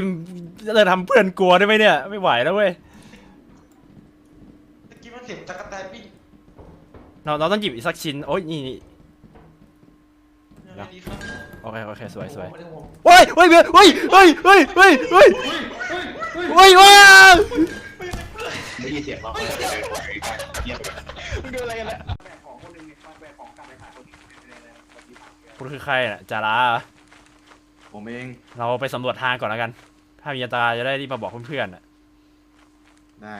ิมจะทำเพื่อนกลัวได้ไหมเนี่ย ไม่ไหวแล้วเว้ยตะกี้มันเสียงตะกั่แตนปิ้งเราเราต้องหยิบอีกสักชิ้น โอ้ยนี่นี่ ยังไงดีครับโอเค โอเค สวยสวยโอ้โหโอ้ยโอ้ยเบียร์โอ้ยโอ้ยโอ้ยโอ้ยโอ้ยเฮ้ยเฮ้ยเฮ้ยโอ้ยโอ้ยได้ยินเสียงเราเงียบมึงดูอะไรกันเนี่ยแบกของคนหนึงเนี่ยมาแบกของกลับไปหาคนอื่นเลยนะคุณคือใครน่ะจาราผมเอง เราไปสำรวจทางก่อนแล้วกัน ถ้ามีอันตรายจะได้รีบมาบอกเพื่อนๆน่ะได้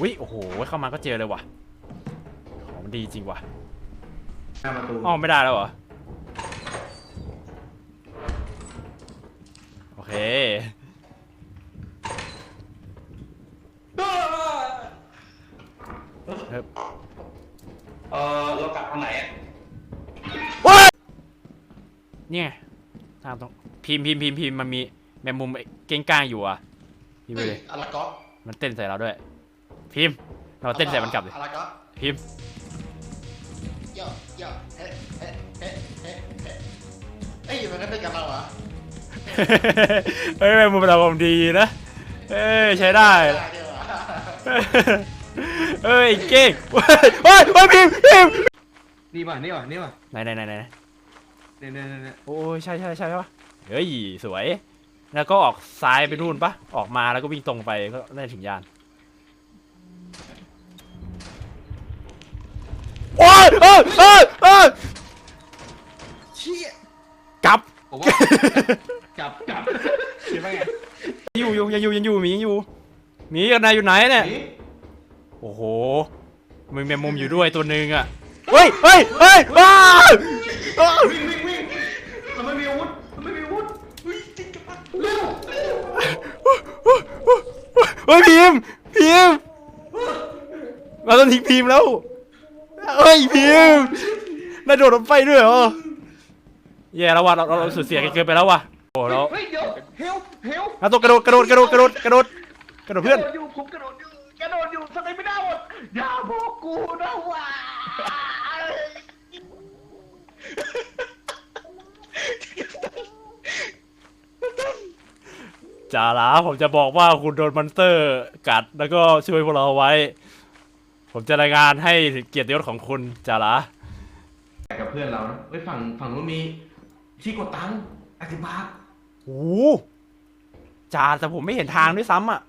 วิโอ้โห เข้ามาก็เจอเลยว่ะ ของมันดีจริงว่ะหน้าประตูอ้อมไม่ได้แล้วเหรอ โอเค เฮ้ยเออเรากลับทางไหนอะเนี่ยทางตรง พิมพ์พิมพ์พิมพ์พิมพ์มันมีแมงมุมเก้งก้างอยู่อะพิมพ์ไปเลยอาราก๊อมันเต้นใส่เราด้วย พิมพ์เราเต้นใส่มันกลับเลยอาราก๊อพิมพ์ย่อย่อเฮ้เฮ้เฮ้เฮ้เฮ้เอ้ยมันก็เป็นกับเราเหรอเฮ้ยแมงมุมเราผมดีนะเอ้ยใช้ได้ได้เดี๋ยวอะเอ้ยเก่งเฮ้ยเฮ้ยเฮ้ยพิมพ์พิมพ์นี่ป่ะนี่ป่ะนี่ป่ะไหนไหนไหนไหน เนี่ยเนี่ยเนี่ยเนี่ยโอ้ยใช่ใช่ใช่ปะเฮ้ยสวย แล้วก็ออกซ้ายไปนู่นปะออกมาแล้วก็วิ่งตรงไปก็ได้ถึงยานโอ้ยเอ้ยเอ้ยเอ้ยเชี่ยกลับ ผมว่ากลับกลับคิดว่าไงอยู่อยู่ยังอยู่ยังอยู่หมียังอยู่หมีกับนายอยู่ไหนเนี่ยนี่โอ้โหมึงแมงมุมอยู่ด้วยตัวหนึ่งอะเฮ้ยเฮ้ยเฮ้ยอ้าวอ้าว วิ่งวิ่งวิ่งเราไม่มีอาวุธเราไม่มีอาวุธ เฮ้ยจริงกับมัน เร็วเร็ว เฮ้ยพิมพ์พิมพ์เราต้องทิ้งพิมพ์แล้วเฮ้ยพิมพ์นายโดดลงไปด้วยเหรอแย่แล้วว่ะเราเราเราสูญเสียกันเกินไปแล้วว่ะโอ้เราเฮ้ยเดี๋ยวเฮลเฮลเราต้องกระโดดกระโดดกระโดดกระโดดกระโดดกระโดดเพื่อนกระโดดอยู่ผมกระโดดอยู่กระโดดอยู่ทำไมไม่ได้หมดอย่าบอกกูนะว่า จ่าหลาผมจะบอกว่าคุณโดนมอนสเตอร์กัดแล้วก็ช่วยพวกเราเอาไว้ ผมจะรายงานให้ถึงเกียรติยศของคุณจ่าหลากับเพื่อนเรานะเฮ้ยฝั่งฝั่งนู้นมีที่กดตังค์อธิบาทโอ้โหจ่าแต่ผมไม่เห็นทางด้วยซ้ำอะ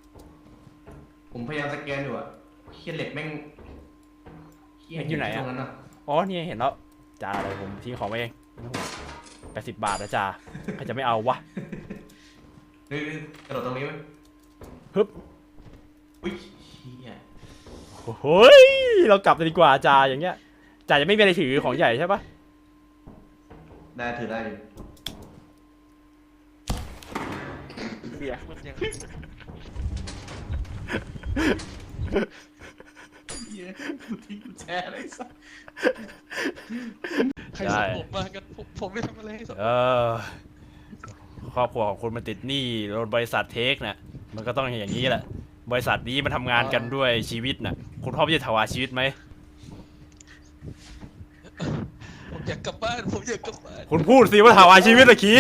ผมพยายามสแกนอยู่อะเฮียเหล็กแม่งเหี้เหล็กอยู่ไหนอะ ตรงนั้นอะอ๋อนี่เห็นแล้วจ่าอะไรผมทิ้งของไว้เองแปดสิบบาทนะจ่าใครจะไม่เอาวะ เฮ้ยกระโดดตรงนี้ไหมฮึบอุ้ยเฮียโอ้โหยเรากลับเลยดีกว่าจ่าอย่างเงี้ยจ่าจะไม่มีอะไรถือของใหญ่ใช่ปะได้ถือได้อยู่มันยังเฮียกูทิ้งกุญแจอะไรสักใครส่งผมมากันผมผมไม่ทำอะไรให้ส่งเออ ครอบครัวของคุณมันติดหนี้โดนบริษัทเทคน่ะมันก็ต้องอย่างนี้แหละ บริษัทนี้มันทำงานกันด้วยชีวิตน่ะคุณพ่อจะถวายชีวิตไหม ผมอยากกลับบ้าน ผมอยากกลับบ้าน คุณพูดสิว่าถวายชีวิตอะขี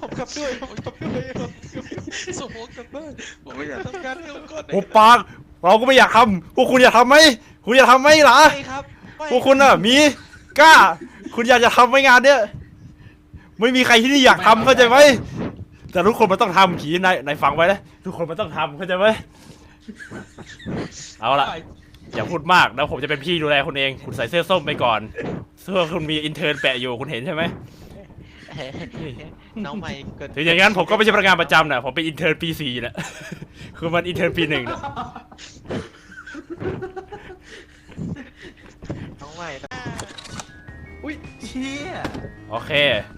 ผมกลับด้วย ผมกลับด้วยผมส่งผมกลับบ้าน ผมไม่อยากทำงานให้องค์กรไหนหุบปาก เราก็ไม่อยากทำพวกคุณอยากทำไหม คุณอยากทำไหมล่ะไม่ครับไม่พวกคุณน่ะมีกล้า คุณอยากจะทำไหมงานเนี้ย ไม่มีใครที่นี่อยากทำเข้าใจไหมแต่ทุกคนมันต้องทำขีนายนายฟังไว้นะทุกคนมันต้องทำเข้าใจไหมเอาละอย่าพูดมากแล้วผมจะเป็นพี่ดูแลคุณเอง คุณใส่เสื้อส้มไปก่อน เสื้อคุณมีอินเทอร์นแปะอยู่คุณเห็นใช่ไหมน้องใหม่เกิดถึงอย่างนั้นผมก็ไม่ใช่พนักงานประจำนะผมเป็นอินเทอร์นปีสี่นะคือมันอินเทอร์นปีหนึ่งนะน้องใหม่นะอุ้ยเฮียโอเคเหมือน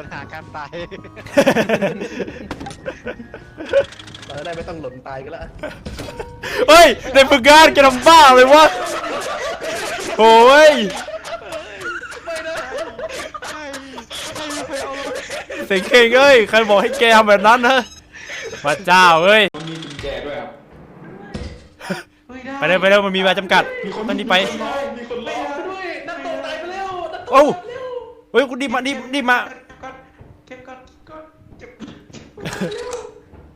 ปัญหาการตาย เราได้ไม่ต้องหล่นตายกันแล้วเฮ้ยในฝึกงานแกทำบ้าเลยวะโอ้ยไม่นะใครใครไม่เคยเอาเลยเสียงเก่งเอ้ยใครบอกให้แกทำแบบนั้นนะพระเจ้าเอ้ยมันมีกุญแจด้วยครับ ไปเลยไปเลยมันมีเวลาจำกัดตอนนี้ไป มีคนเล่นด้วยนักตกตายไปแล้วนักตกโอ้าเฮ้ยคุณดีมาดีดีมา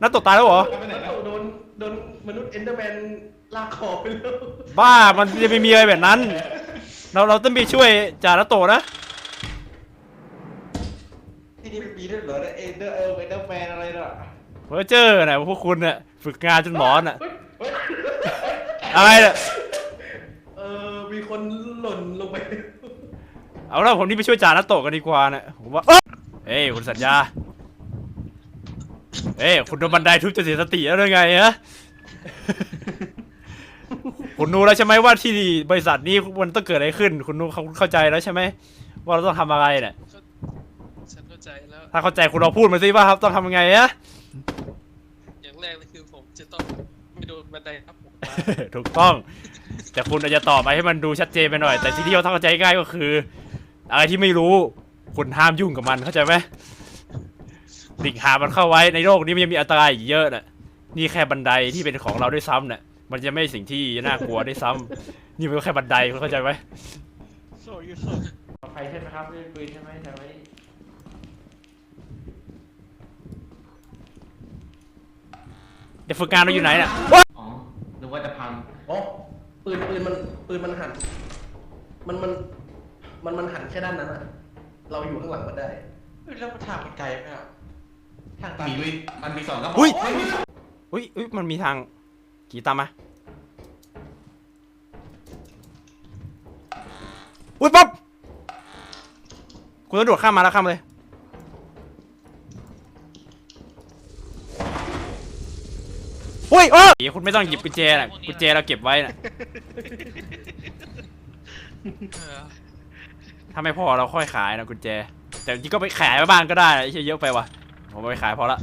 นัดตกตายแล้วเหรอ ไปไหนแล้วโดนโดนมนุษย์เอนเดอร์แมนลากคอไปแล้วบ้ามันจะไม่มีอะไรแบบนั้น เราเราต้องไปช่วยจ่านัตโตะนะ ที่นี่มันมีด้วยเหรอเอนเดอร์เออเอนเดอร์แมนอะไรน่ะเพอเจอร์นะพวกคุณเนี่ยฝึกงานจนหลอนอะ เฮ้ยเฮ้ยอะไรเนี่ยเออมีคนหล่นลงไปเอาละผมนี่ไปช่วยจ่านัตโตะกันดีกว่านะผมว่าเอ้ยเฮ้ยคุณสัญญา เอ้ยคุณโดนบันไดทุบจนเสียสติแล้วหรือไงฮะ คุณรู้แล้วใช่ไหมว่าที่บริษัทนี้มันต้องเกิดอะไรขึ้น คุณรู้คุณเข้าใจแล้วใช่ไหมว่าเราต้องทำอะไรเนี่ย ฉันเข้าใจแล้ว ถ้าเข้าใจคุณลองพูดมาสิว่าครับต้องทำยังไงอะอย่างแรกเลยคือผมจะต้องไม่โดนบันไดทับผมมาถูกต้อง แต่คุณอาจจะตอบไปให้มันดูชัดเจนไปหน่อย แต่ที่ที่เราต้องเข้าใจง่ายก็คือ อะไรที่ไม่รู้ คุณห้ามยุ่งกับมันเข้าใจไหม ดิ่งหามันเข้าไว้ในโลกนี้มันยังมีอันตรายอีกเยอะน่ะนี่แค่บันไดที่เป็นของเราด้วยซ้ำน่ะมันจะไม่สิ่งที่น่ากลัวด้วยซ้ำนี่มันก็แค่บันไดคุณเข้าใจไหมโซ่ยูโซ่ปลอดภัยใช่ไหมครับไม่เป็นปืนใช่ไหมใช่ไหมเดี๋ยวฝึกงานเราอยู่ไหนน่ะอ๋อนึกว่าจะพังโอ้ปืนปืนมันปืนมันหัน มันมันมันมันหันแค่ด้านนั้นอะเราอยู่ข้างหลังมันได้เฮ้ยแล้วทางมันไกลไหมอะทางตัน มีวิมันมีสองกระบอกอุ้ยเฮ้อุ้ยอุ้ยมันมีทางกี่ตามมาอุ้ยป๊อปคุณต้องโดดข้ามมาแล้วข้ามมาเลย อุ้ยเออคุณไม่ต้องหยิบกุญแจน่ะกุญแจเราเก็บไว้น่ะเออถ้าไม่พอเราค่อยขายนะกุญแจ แต่จริงก็ไปขายมาบ้างก็ได้ไอ้เหี้ยเยอะไปว่ะ ผมเอาไปขายพอละ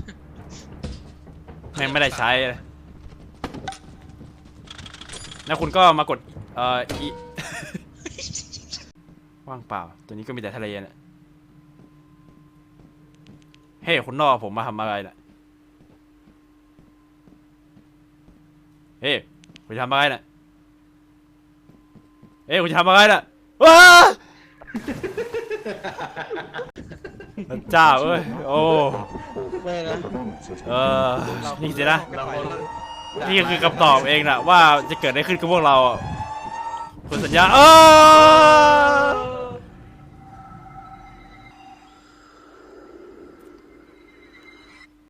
แม่งไม่ได้ใช้เลยแล้วคุณก็มากดเอ่ออีว่างเปล่า ตัวนี้ก็มีแต่ทะเลน่ะเฮ้ยคุณนอกผมมาทำอะไรน่ะเฮ้ยคุณทำอะไรน่ะเฮ้ยคุณทำอะไรน่ะว้า พระเจ้าเอ้ยโอ้ไม่นะเออนี่สินะนี่ก็คือคำตอบเองนะว่าจะเกิดอะไรขึ้นกับพวกเราอะคุณสัญญาเออ